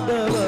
Adam.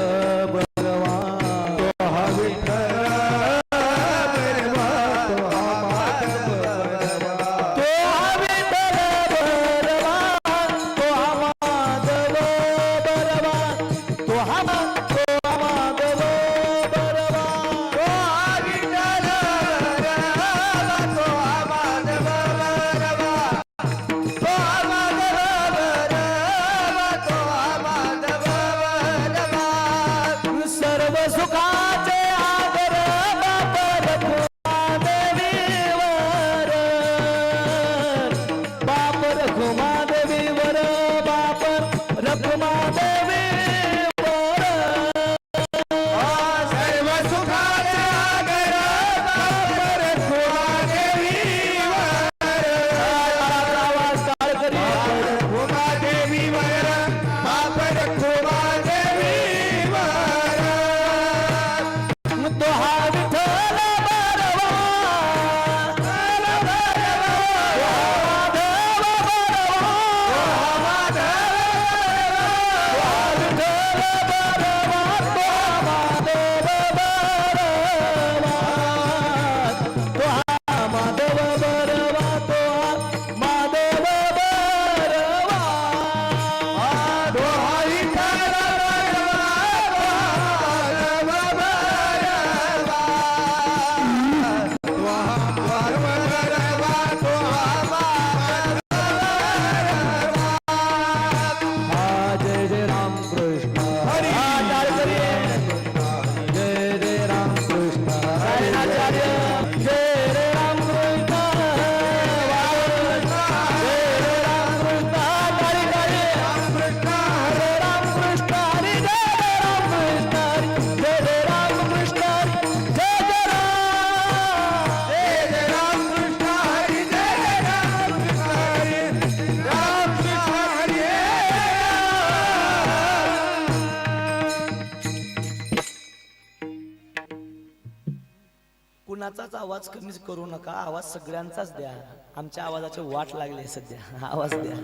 आवाज कमीच करू नका आवाज सगळ्यांचाच द्या. आमच्या आवाजाची वाट लागली सध्या. आवाज द्या.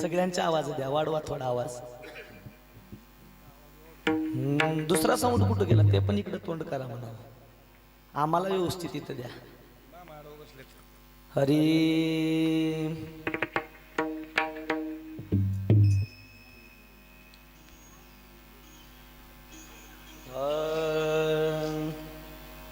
सगळ्यांचा आवाज द्या. वाढवा थोडा आवाज. दुसरा साऊंड कुठं गेला? ते पण इकडे तोंड करा म्हणा. आम्हाला व्यवस्थित इथं द्या. हरी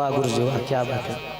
दुआ गुरु दुआ क्या बात है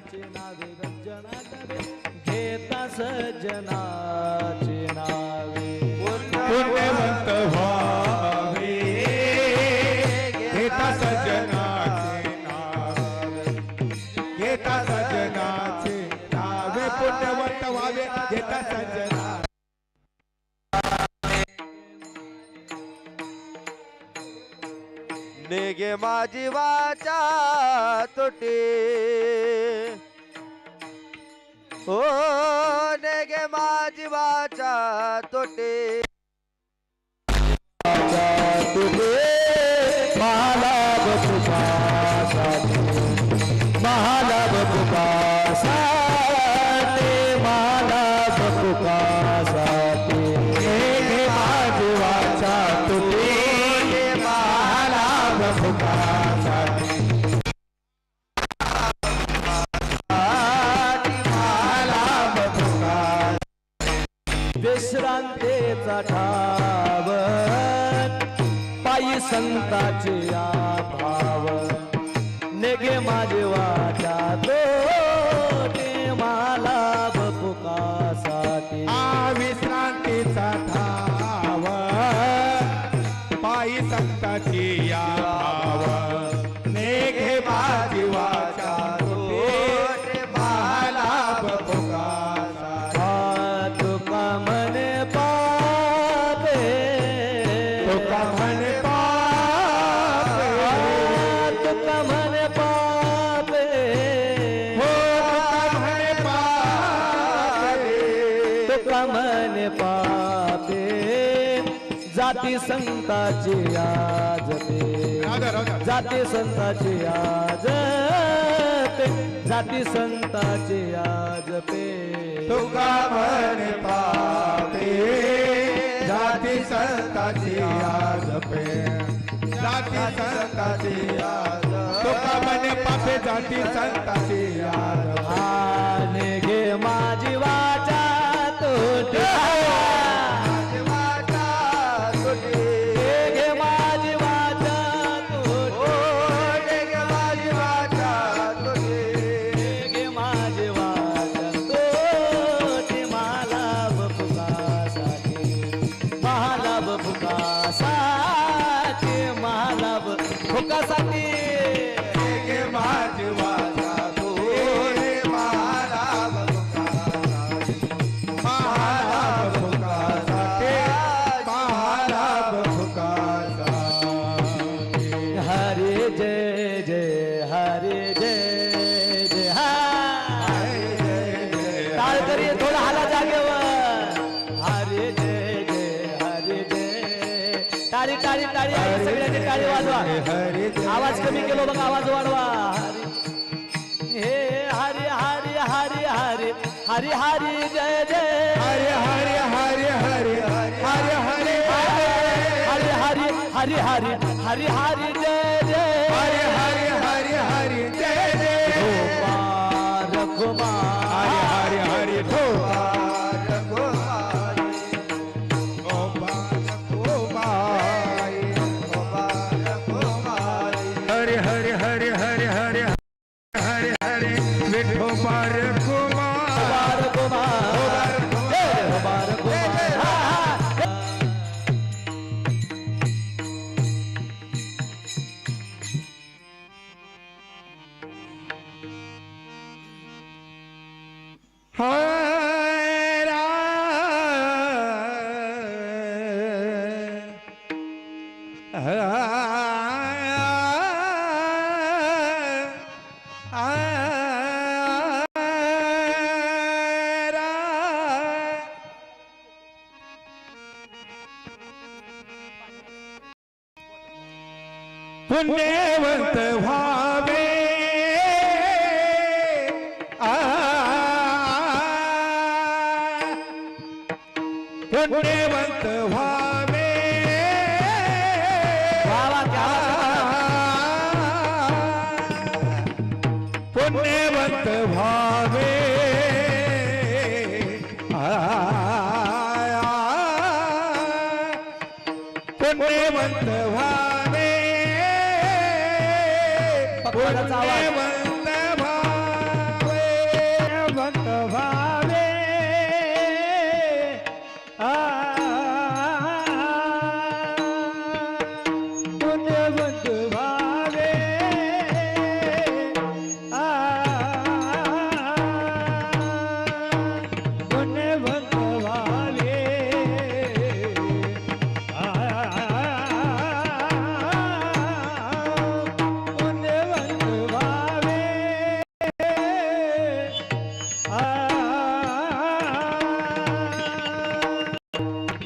निघे माझी वाचा तुटी. हो नेगे माझी वाचा तुटी. कमन पाते जाती संताची आज जाती संताची आज जाती संताची आज पे तुका मन पाते जाती संताची आज पे जाती संताची आज तुका मन पापे जाती संताची आज वाजवा आवाज कमी केलो बघा आवाज वाढवा हे हरी हरी हरी हरी हरी हरी जय जय हरी हरी हरी हरी हरी हरी हरी हरी हरी हरी हरी हरे One.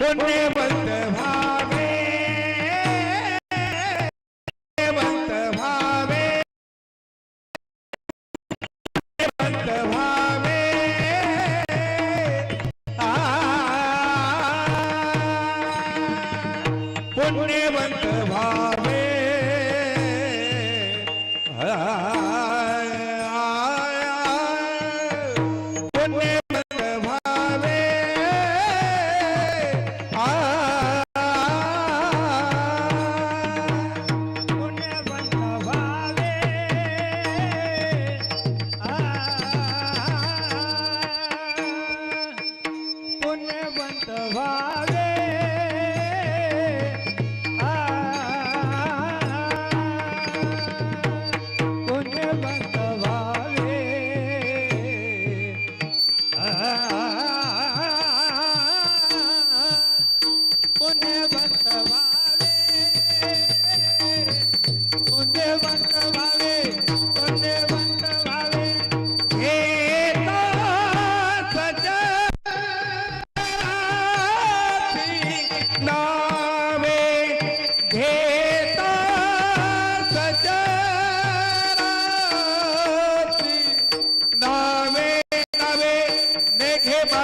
ஒன்னே வந்து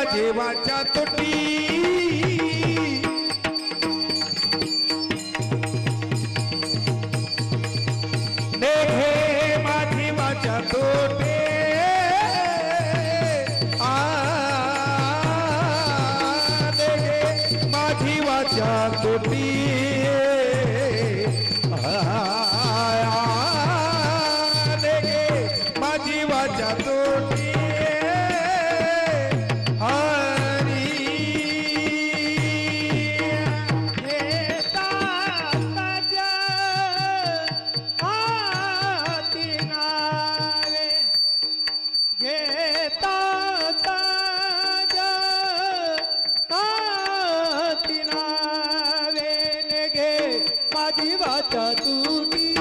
जेवाच्या तुटी. বাজি বাজা দুটি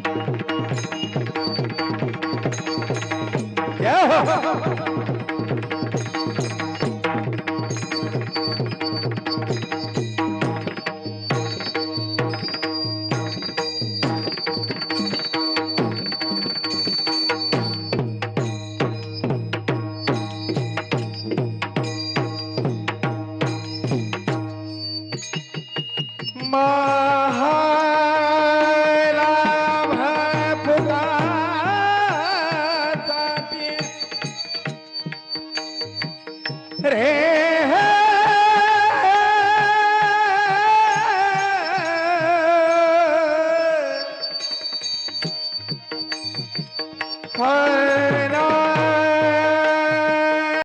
அம்மா